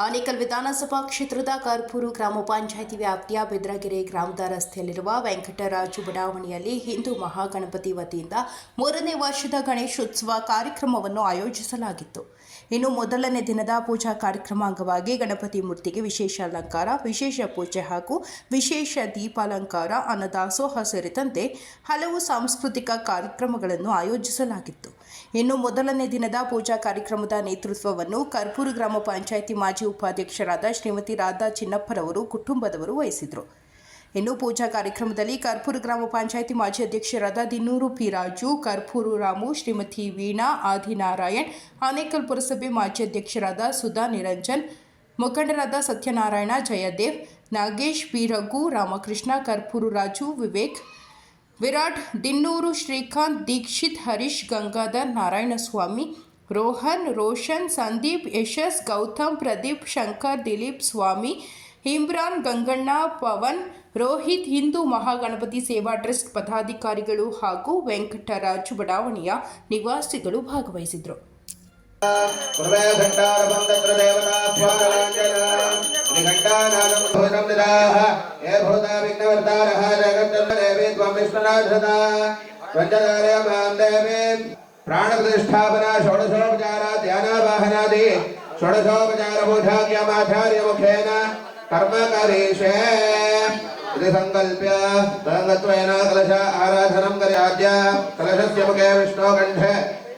ಆನೇಕಲ್ ವಿಧಾನಸಭಾ ಕ್ಷೇತ್ರದ ಕರ್ಪೂರು ಗ್ರಾಮ ಪಂಚಾಯಿತಿ ವ್ಯಾಪ್ತಿಯ ಬೆದ್ರಗೆರೆ ಗ್ರಾಮದ ರಸ್ತೆಯಲ್ಲಿರುವ ವೆಂಕಟರಾಜು ಬಡಾವಣೆಯಲ್ಲಿ ಹಿಂದೂ ಮಹಾಗಣಪತಿ ವತಿಯಿಂದ ಮೂರನೇ ವರ್ಷದ ಗಣೇಶೋತ್ಸವ ಕಾರ್ಯಕ್ರಮವನ್ನು ಆಯೋಜಿಸಲಾಗಿತ್ತು. ಇನ್ನು ಮೊದಲನೇ ದಿನದ ಪೂಜಾ ಕಾರ್ಯಕ್ರಮ ಅಂಗವಾಗಿ ಗಣಪತಿ ಮೂರ್ತಿಗೆ ವಿಶೇಷ ಅಲಂಕಾರ, ವಿಶೇಷ ಪೂಜೆ ಹಾಗೂ ವಿಶೇಷ ದೀಪಾಲಂಕಾರ, ಅನ್ನದಾಸೋಹ ಸೇರಿದಂತೆ ಹಲವು ಸಾಂಸ್ಕೃತಿಕ ಕಾರ್ಯಕ್ರಮಗಳನ್ನು ಆಯೋಜಿಸಲಾಗಿತ್ತು. ಇನ್ನು ಮೊದಲನೇ ದಿನದ ಪೂಜಾ ಕಾರ್ಯಕ್ರಮದ ನೇತೃತ್ವವನ್ನು ಕರ್ಪೂರು ಗ್ರಾಮ ಪಂಚಾಯಿತಿ ಮಾಜಿ ಉಪಾಧ್ಯಕ್ಷರಾದ ಶ್ರೀಮತಿ ರಾಧಾ ಚಿನ್ನಪ್ಪರವರು ಕುಟುಂಬದವರು ವಹಿಸಿದರು. ಇನ್ನು ಪೂಜಾ ಕಾರ್ಯಕ್ರಮದಲ್ಲಿ ಕರ್ಪೂರು ಗ್ರಾಮ ಪಂಚಾಯಿತಿ ಮಾಜಿ ಅಧ್ಯಕ್ಷರಾದ ದಿನ್ನೂರು ಪಿ ರಾಜು, ಕರ್ಪೂರು ರಾಮು, ಶ್ರೀಮತಿ ವೀಣಾ, ಆದಿನಾರಾಯಣ್, ಆನೇಕಲ್ ಪುರಸಭೆ ಮಾಜಿ ಅಧ್ಯಕ್ಷರಾದ ಸುಧಾ ನಿರಂಜನ್, ಮುಖಂಡರಾದ ಸತ್ಯನಾರಾಯಣ, ಜಯದೇವ್, ನಾಗೇಶ್ ಪಿ ರಾಮಕೃಷ್ಣ, ಕರ್ಪೂರು ರಾಜು, ವಿವೇಕ್ ವಿರಾಟ್, ದಿನ್ನೂರು, ಶ್ರೀಕಾಂತ್, ದೀಕ್ಷಿತ್, ಹರೀಶ್, ಗಂಗಾಧರ್, ನಾರಾಯಣಸ್ವಾಮಿ, ರೋಹನ್, ರೋಷನ್, ಸಂದೀಪ್, ಯಶಸ್, ಗೌತಮ್, ಪ್ರದೀಪ್, ಶಂಕರ್, ದಿಲೀಪ್, ಸ್ವಾಮಿ, ಇಮ್ರಾನ್, ಗಂಗಣ್ಣ, ಪವನ್, ರೋಹಿತ್, ಹಿಂದೂ ಮಹಾಗಣಪತಿ ಸೇವಾ ಟ್ರಸ್ಟ್ ಪದಾಧಿಕಾರಿಗಳು ಹಾಗೂ ವೆಂಕಟರಾಜ್ ಬಡಾವಣೆಯ ನಿವಾಸಿಗಳು ಭಾಗವಹಿಸಿದರು. पूर्वघण्टारभं तत्र देवताभ्यारलाञ्जन निघण्टानादं भूतं दिदाः ये भूता विघ्नवर्तारः जगत्तदेवी त्वं विष्णुनाथदा पञ्चदारे माँ देवीं प्राणप्रतिष्ठापना षोडशोपचारा ध्यानावाहनादि षोडशोपचारपूजाख्यमाचार्यमुखेन कर्म करीषे इति सङ्कल्प्य तदङ्गत्वेन कलश आराधनं कर्याद्य कलशस्य मुखे विष्णोकण्ठे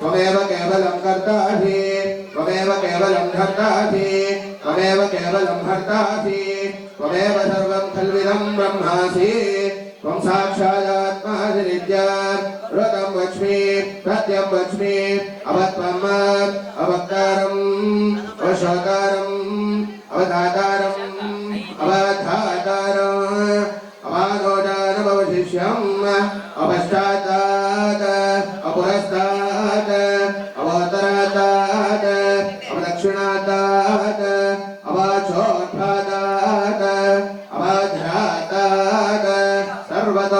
त्वमेव केवलं कर्तासि त्वमेव केवलं धर्तासि त्वमेव केवलं हर्तासि त्वमेव सर्वं खल्विदं ब्रह्मासि, त्वं साक्षादात्मासि नित्या ऋतं वच्मि, सत्यं वच्मि अवत्वम् अवक्तारम् अवशोकारम् अवधातारम्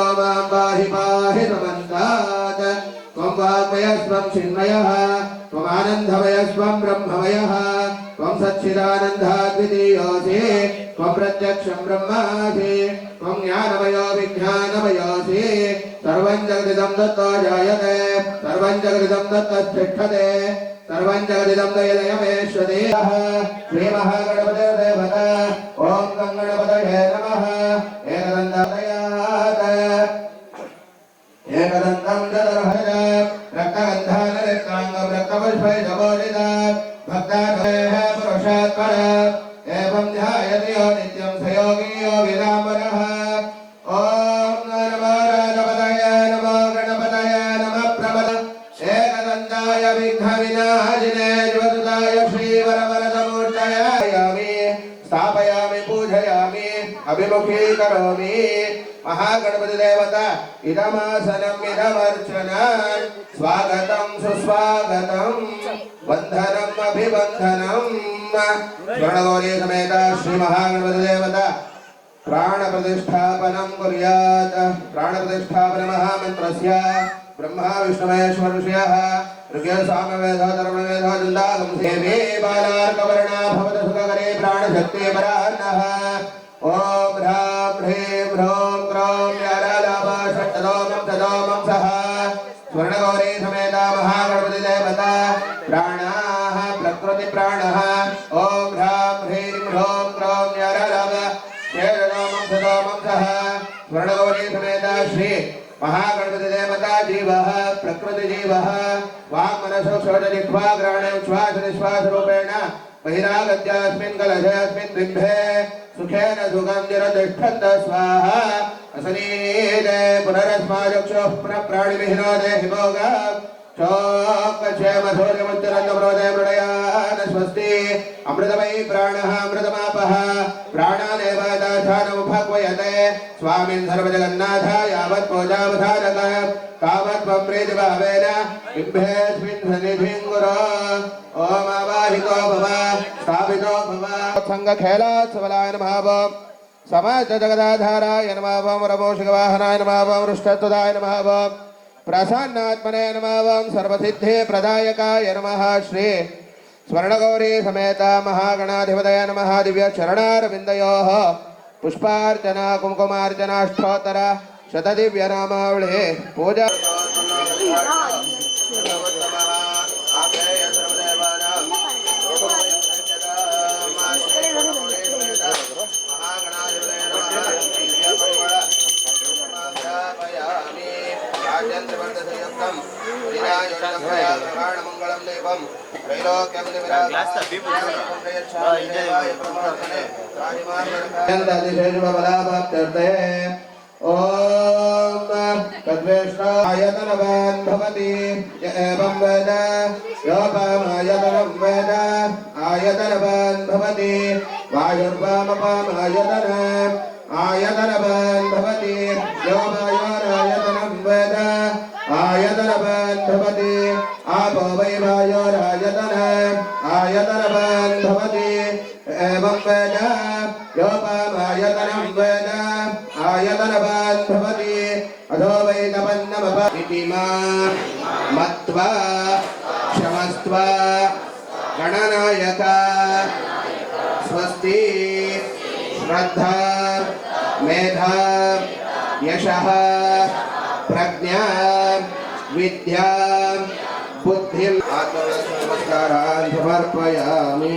सर्वतो माँ पाहि पाहि समन्तात् त्वं वाग्मयस्त्वं चिन्मयः त्वमानन्दमयस्त्वं ब्रह्ममयः त्वं सच्चिदानन्दाद्वितीयोऽसि त्वं प्रत्यक्षं ब्रह्मासि त्वं ज्ञानमयो विज्ञानमयोऽसि सर्वं जगदिदं दत्तो जायते, सर्वं जगदिदं दत्तस्तिष्ठते सर्वं जगदिदं दयलयमेश्वदेयः श्रीमहागणपतिर्देवता ॐ गङ्गणपतये नमः। అభిముఖీకరోమి మహాగణపతి దేవత ఇదమాసనం ఇదమర్చనాన్ స్వాగతం సుస్వాగతం వందనం అభివందనం గణగౌరీ సమేత శ్రీ మహాగణపతి దేవత ప్రాణ ప్రతిష్టాపనం కుర్యాత్ ప్రాణ ప్రతిష్టాపన మహామంత్రస్య బ్రహ్మ విష్ణుమహేశ్వర ఋషయ ఋగ్య సామవేదో సేవే బాలార్కవర్ణా భవత సుఖకరే ప్రాణశక్తే పరాన్నః ॐ ह्रां ह्रीं ह्रों क्रों यारालाभा तदोमं सः स्वर्णगौरी समेता महागणपति प्राणाः, प्रकृतिप्राणः। ॐ ह्रां ह्रीं ह्रों क्रों यारालाभा शेषदामं सदामं सः स्वर्णगौरी समेता श्री महागणपति जीवः, प्रकृतिजीवः। वाङ्मनसो षोडजिह्वाग्रहणे उच्छ्वास निश्वास रूपेण बहिरागत्यास्मिन् कलशेऽस्मिन् बिम्बे सुखेन సుఖేన సుగంధిర తిష్టంత స్వాహ అసనీతే పునరస్మాచక్షు పునఃప్రాణివిహినో దేహిభోగ క్షేమ సూర్యముచ్చరంగప్రోదే మృడయాన స్వస్తి అమృతమై ప్రాణ అమృతమాపహ ప్రాణానేవాదాచారముపక్వయతే స్వామిన్ సర్వజగన్నాథ యావత్ పూజావధారక కావత్ ప్రీతిభావేన బింభేస్మిన్ సన్నిధిం గురో ఓం स्थापितो भव सङ्गखेलात्सवलाय नमः ॐ समाज जगदाधाराय नमः ॐ रमोषिकवाहनाय नमः ॐ रुष्टत्वदाय नमः ॐ प्रसन्नात्मने नमः ॐ सर्वसिद्धिप्रदायकाय नमः श्री स्वर्णगौरी समेत महागणाधिपतय नमः दिव्यचरणारविन्दयोः पुष्पार्चना कुङ्कुमार्चनाष्टोत्तर शतदिव्यनामावळि पूजा ॐ तद्वेष्टायतनवान् भवति य एवं वेद योपामायतनं वेद आयतनवान् भवति वायुर्वामपामायतन आयतनवान् भवति यो वायोरायतनं वेद आयतनवान् भवति आपो वै वायोरायतन आयतनवान् भवति एवं वेद तपन्नमप इति मा मत्वा क्षमस्त्व गणनायक स्वस्ति श्रद्धा मेधा यशः प्रज्ञा विद्या बुद्धिम् आत्मनमस्कारान् समर्पयामि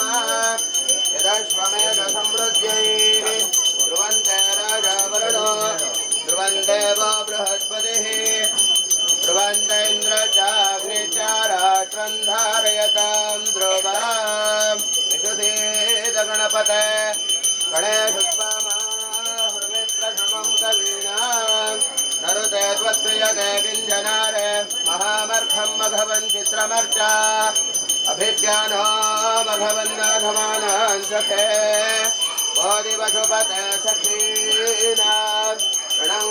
श्रीमते गणेशुत्वमाहुर्मित्रसमं कवीणां नरुते त्वत्प्रियते किञ्जनारे महामर्खं मघवन् चित्रमर्चा अभिज्ञानो मघवन्नाधमानान् सखे। बोधिवधुपते सखीनां। ऋणं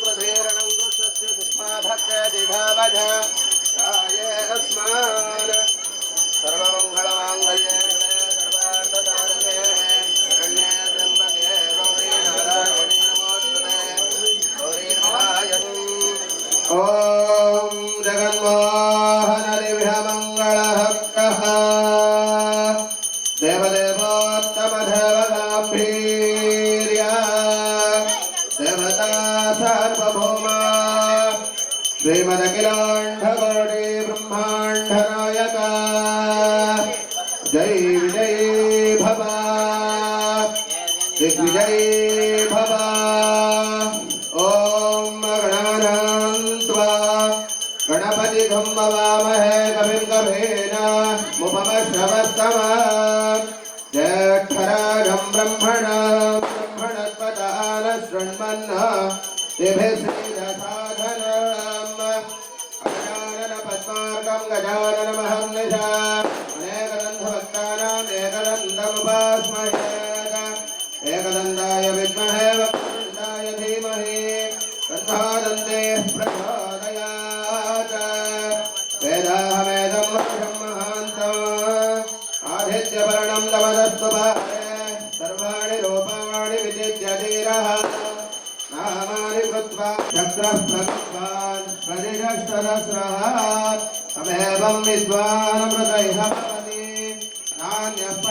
कृष्णस्य सुष्मा भक्तदिभावध राये अस्मान्। सर्वमङ्गलमाङ्ग गणपति धुम्मवामहे कविं कभेन मुपमश्रवस्तमाम् ज्येष्ठराजं ब्रह्मणा ब्रह्मणत्पदानशृण्वन्ना पद्मार्गं चक्रः प्रकृत्वान् प्रतिष्ठदस्रः तमेवं विद्वानमृतैः भवति नान्यः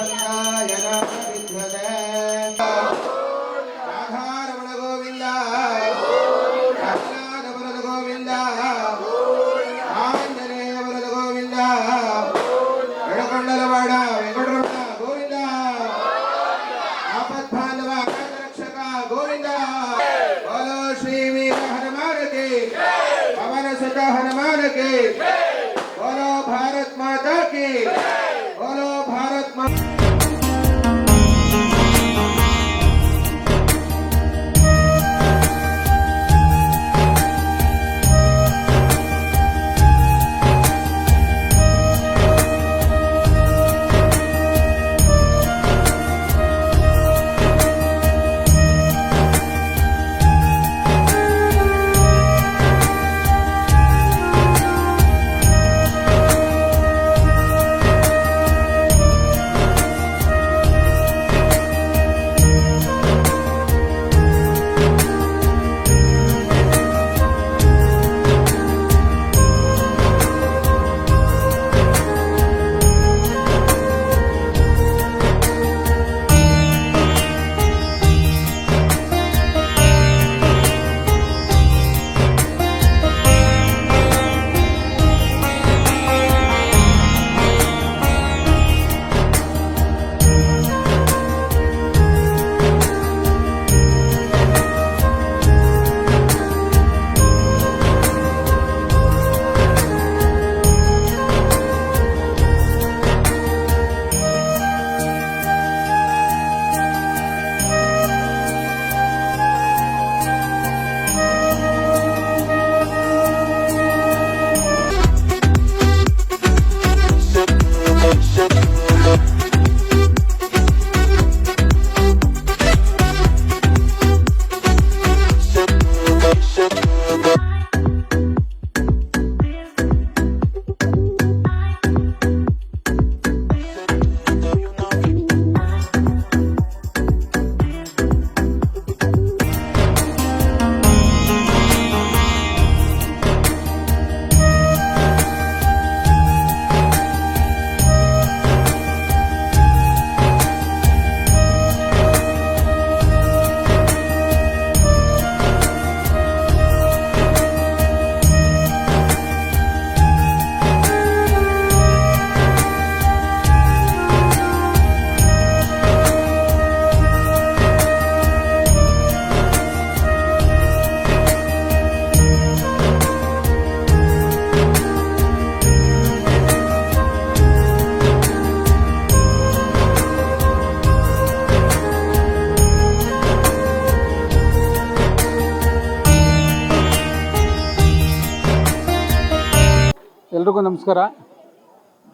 ಎಲ್ರಿಗೂ ನಮಸ್ಕಾರ.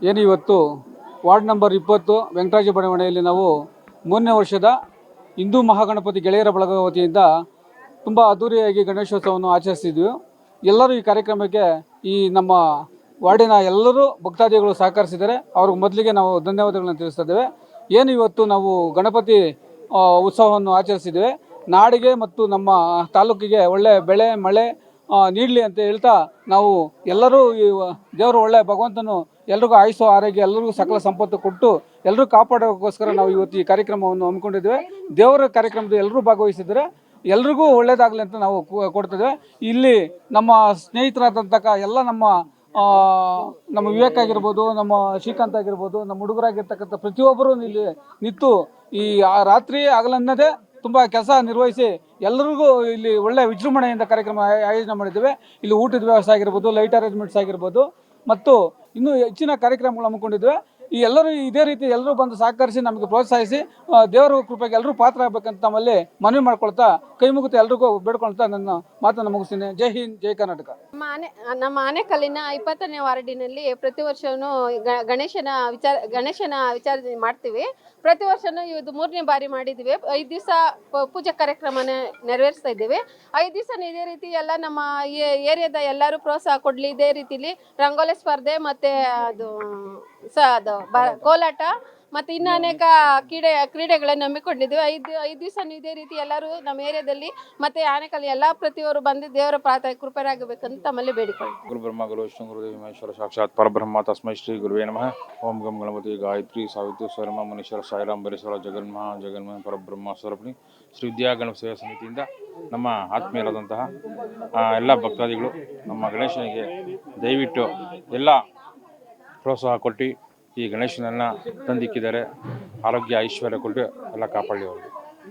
ಏನು ಇವತ್ತು ವಾರ್ಡ್ ನಂಬರ್ ಇಪ್ಪತ್ತು, ವೆಂಕಟರಾಜ ಬಡಾವಣೆಯಲ್ಲಿ ನಾವು ಮೂರನೇ ವರ್ಷದ ಹಿಂದೂ ಮಹಾಗಣಪತಿ ಗೆಳೆಯರ ಬಳಗ ವತಿಯಿಂದ ತುಂಬ ಅದ್ದೂರಿಯಾಗಿ ಗಣೇಶೋತ್ಸವವನ್ನು ಆಚರಿಸಿದ್ವಿ ಎಲ್ಲರೂ ಈ ಕಾರ್ಯಕ್ರಮಕ್ಕೆ ಈ ನಮ್ಮ ವಾರ್ಡಿನ ಎಲ್ಲರೂ ಭಕ್ತಾದಿಗಳು ಸಹಕರಿಸಿದ್ದಾರೆ. ಅವ್ರಿಗೆ ಮೊದಲಿಗೆ ನಾವು ಧನ್ಯವಾದಗಳನ್ನು ತಿಳಿಸ್ತಿದ್ದೇವೆ ಏನು ಇವತ್ತು ನಾವು ಗಣಪತಿ ಉತ್ಸವವನ್ನು ಆಚರಿಸಿದ್ದೇವೆ. ನಾಡಿಗೆ ಮತ್ತು ನಮ್ಮ ತಾಲೂಕಿಗೆ ಒಳ್ಳೆ ಬೆಳೆ, ಮಳೆ ನೀಡಲಿ ಅಂತ ಹೇಳ್ತಾ ನಾವು ಎಲ್ಲರೂ ಈ ದೇವರು ಒಳ್ಳೆ ಭಗವಂತನು ಎಲ್ರಿಗೂ ಆಯುಸು, ಆರೋಗ್ಯ ಎಲ್ಲರಿಗೂ ಸಕಲ ಸಂಪತ್ತು ಕೊಟ್ಟು ಎಲ್ಲರೂ ಕಾಪಾಡೋಕ್ಕೋಸ್ಕರ ನಾವು ಇವತ್ತು ಈ ಕಾರ್ಯಕ್ರಮವನ್ನು ಹಮ್ಮಿಕೊಂಡಿದ್ದೇವೆ. ದೇವರ ಕಾರ್ಯಕ್ರಮದ ಎಲ್ಲರೂ ಭಾಗವಹಿಸಿದರೆ ಎಲ್ರಿಗೂ ಒಳ್ಳೇದಾಗಲಿ ಅಂತ ನಾವು ಕೊಡ್ತಿದ್ದೇವೆ. ಇಲ್ಲಿ ನಮ್ಮ ಸ್ನೇಹಿತರಾದಂತಹ ಎಲ್ಲ ನಮ್ಮ ನಮ್ಮ ವಿವೇಕ್ ಆಗಿರ್ಬೋದು, ನಮ್ಮ ಶ್ರೀಕಾಂತ್ ಆಗಿರ್ಬೋದು, ನಮ್ಮ ಹುಡುಗರಾಗಿರ್ತಕ್ಕಂಥ ಪ್ರತಿಯೊಬ್ಬರೂ ಇಲ್ಲಿ ನಿಂತು ಈ ರಾತ್ರಿ ಹಗಲನ್ನದೇ ತುಂಬ ಕೆಲಸ ನಿರ್ವಹಿಸಿ ಎಲ್ಲರಿಗೂ ಇಲ್ಲಿ ಒಳ್ಳೆ ವಿಜೃಂಭಣೆಯಿಂದ ಕಾರ್ಯಕ್ರಮ ಆಯೋಜನೆ ಮಾಡಿದ್ದೇವೆ. ಇಲ್ಲಿ ಊಟದ ವ್ಯವಸ್ಥೆ ಆಗಿರ್ಬೋದು ಲೈಟ್ ಅರೇಂಜ್ಮೆಂಟ್ಸ್ ಆಗಿರ್ಬೋದು, ಮತ್ತು ಇನ್ನೂ ಹೆಚ್ಚಿನ ಕಾರ್ಯಕ್ರಮಗಳು ಹಮ್ಮಿಕೊಂಡಿದ್ದೇವೆ. ಈ ಎಲ್ಲರೂ ಇದೇ ರೀತಿ ಎಲ್ಲರೂ ಬಂದು ಸಹಕರಿಸಿ ನಮಗೆ ಪ್ರೋತ್ಸಾಹಿಸಿ ದೇವರ ಕೃಪೆಗೆ ಎಲ್ಲರೂ ಪಾತ್ರ ಆಗ್ಬೇಕಂತ ನಮ್ಮಲ್ಲಿ ಮನವಿ ಮಾಡ್ಕೊಳ್ತಾ, ಕೈ ಮುಗಿತು ಎಲ್ರಿಗೂ ಬೇಡ್ಕೊಳ್ತಾ ನನ್ನ ಮಾತನ್ನು ಮುಗಿಸ್ತೀನಿ. ಜೈ ಹಿಂದ್, ಜೈ ಕರ್ನಾಟಕ. ನಮ್ಮ ಆನೆ, ನಮ್ಮ ಆನೆಕಲ್ಲಿನ ಇಪ್ಪತ್ತನೇ ವಾರ್ಡಿನಲ್ಲಿ ಪ್ರತಿ ವರ್ಷವೂ ಗಣೇಶನ ವಿಚಾರ ಗಣೇಶನ ವಿಚಾರ ಮಾಡ್ತೀವಿ. ಪ್ರತಿ ವರ್ಷನೂ ಇದು ಮೂರನೇ ಬಾರಿ ಮಾಡಿದ್ದೀವಿ. ಐದು ದಿವಸ ಪೂಜಾ ಕಾರ್ಯಕ್ರಮನ ನೆರವೇರಿಸ್ತಾ ಇದ್ದೀವಿ. ಐದು ದಿವಸ ಇದೇ ರೀತಿ ಎಲ್ಲ ನಮ್ಮ ಏರಿಯಾದ ಎಲ್ಲರೂ ಪ್ರೋತ್ಸಾಹ ಕೊಡಲಿ. ಇದೇ ರೀತಿಲಿ ರಂಗೋಲಿ ಸ್ಪರ್ಧೆ ಮತ್ತು ಅದು ಸ ಕೋಲಾಟ ಮತ್ತೆ ಇನ್ನು ಅನೇಕ ಕ್ರೀಡೆ, ಕ್ರೀಡೆಗಳನ್ನು ಹಮ್ಮಿಕೊಂಡಿದ್ದೀವಿ ಐದು ಐದು ದಿವಸ ಇದೇ ರೀತಿ ಎಲ್ಲರೂ ನಮ್ಮ ಏರಿಯಾದಲ್ಲಿ ಮತ್ತು ಆನೆಕಲ್ಲಿ ಎಲ್ಲ ಪ್ರತಿಯೊಬ್ಬರು ಬಂದು ದೇವರ ಪ್ರಾತ ಕೃಪರಾಗಬೇಕಂತ ತಮ್ಮಲ್ಲಿ ಬೇಡಿಕೊಳ್ಳಿ ಗುರುಬ್ರಹ್ಮ, ಗುರು ವಿಷ್ಣು, ಗುರು ಮಹೇಶ್ವರ, ಸಾಕ್ಷಾತ್ ಪರಬ್ರಹ್ಮ, ತಸ್ಮೈ ಶ್ರೀ ಗುರುವೇ ನಮಃ. ಓಂ ಗಂ ಗಣಪತಿ ಗಾಯತ್ರಿ ಸಾವಿತ್ರಿ ಸ್ವರಮ, ಮುನೀಶ್ವರ ಸಾಯಿರಾಮ್ ಬರೇಶ್ವರ ಜಗನ್ಮಹ ಜಗನ್ಮಹ ಪರಬ್ರಹ್ಮ ಸ್ವರೂಪಣಿ ಶ್ರೀ ವಿದ್ಯಾ ಗಣಪ ಸೇವಾ ಸಮಿತಿಯಿಂದ ನಮ್ಮ ಆತ್ಮೀಯರಾದಂತಹ ಎಲ್ಲ ಭಕ್ತಾದಿಗಳು ನಮ್ಮ ಗಣೇಶನಿಗೆ ದಯವಿಟ್ಟು ಎಲ್ಲ ಪ್ರೋತ್ಸಾಹ ಕೊಟ್ಟು ಈ ಗಣೇಶನನ್ನು ತಂದಿಕ್ಕಿದ್ದಾರೆ. ಆರೋಗ್ಯ ಐಶ್ವರ್ಯ ಕೊಟ್ಟು ಎಲ್ಲ ಕಾಪಾಡಲಿ ಅವರು.